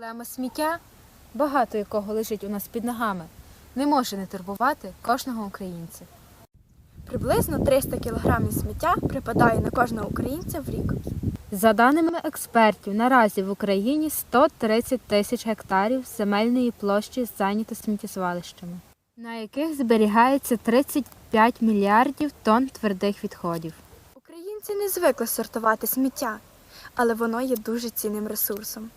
Тема сміття, багато якого лежить у нас під ногами, не може не турбувати кожного українця. Приблизно 300 кг сміття припадає на кожного українця в рік. За даними експертів, наразі в Україні 130 тисяч гектарів земельної площі зайнято сміттєзвалищами, на яких зберігається 35 мільярдів тонн твердих відходів. Українці не звикли сортувати сміття, але воно є дуже цінним ресурсом.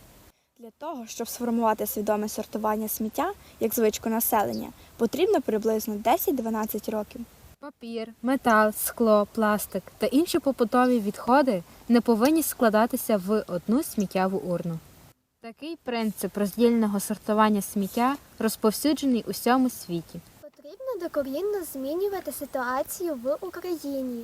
Для того, щоб сформувати свідоме сортування сміття, як звичку населення, потрібно приблизно 10-12 років. Папір, метал, скло, пластик та інші побутові відходи не повинні складатися в одну сміттєву урну. Такий принцип роздільного сортування сміття розповсюджений у всьому світі. Потрібно докорінно змінювати ситуацію в Україні.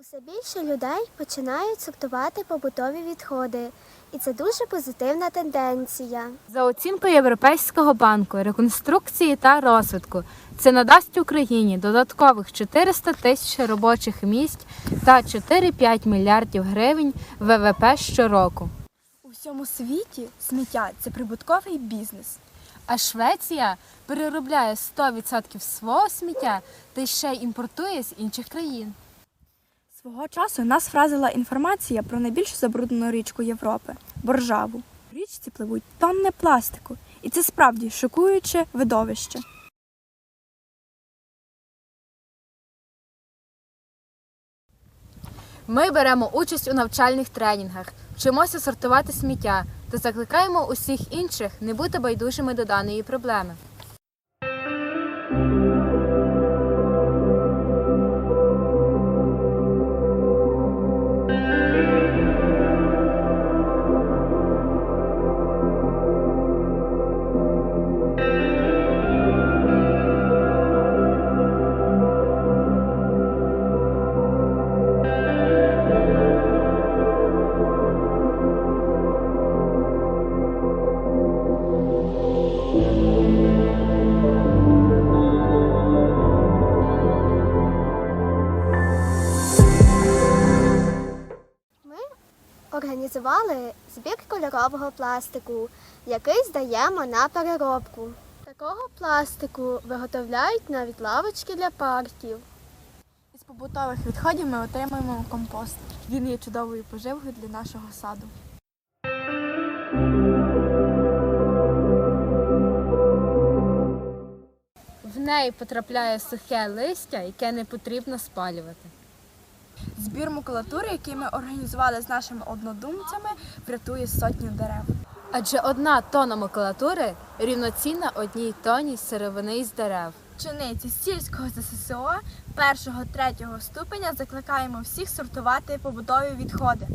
Усе більше людей починають сортувати побутові відходи, і це дуже позитивна тенденція. За оцінкою Європейського банку реконструкції та розвитку, це надасть Україні додаткових 400 тисяч робочих місць та 4-5 мільярдів гривень ВВП щороку. У всьому світі сміття це прибутковий бізнес. А Швеція переробляє 100% свого сміття та ще й імпортує з інших країн. Свого часу нас вразила інформація про найбільш забруднену річку Європи Боржаву. В річці пливуть тонни пластику, і це справді шокуюче видовище. Ми беремо участь у навчальних тренінгах, вчимося сортувати сміття та закликаємо усіх інших не бути байдужими до даної проблеми. Організували збір кольорового пластику, який здаємо на переробку. Такого пластику виготовляють навіть лавочки для парків. Із побутових відходів ми отримуємо компост. Він є чудовою поживкою для нашого саду. В неї потрапляє сухе листя, яке не потрібно спалювати. Збір макулатури, який ми організували з нашими однодумцями, врятує сотню дерев. Адже одна тона макулатури рівноцінна одній тоні сировини із дерев. Чиниці сільського ЗССО першого третього ступеня закликаємо всіх сортувати побутові відходи.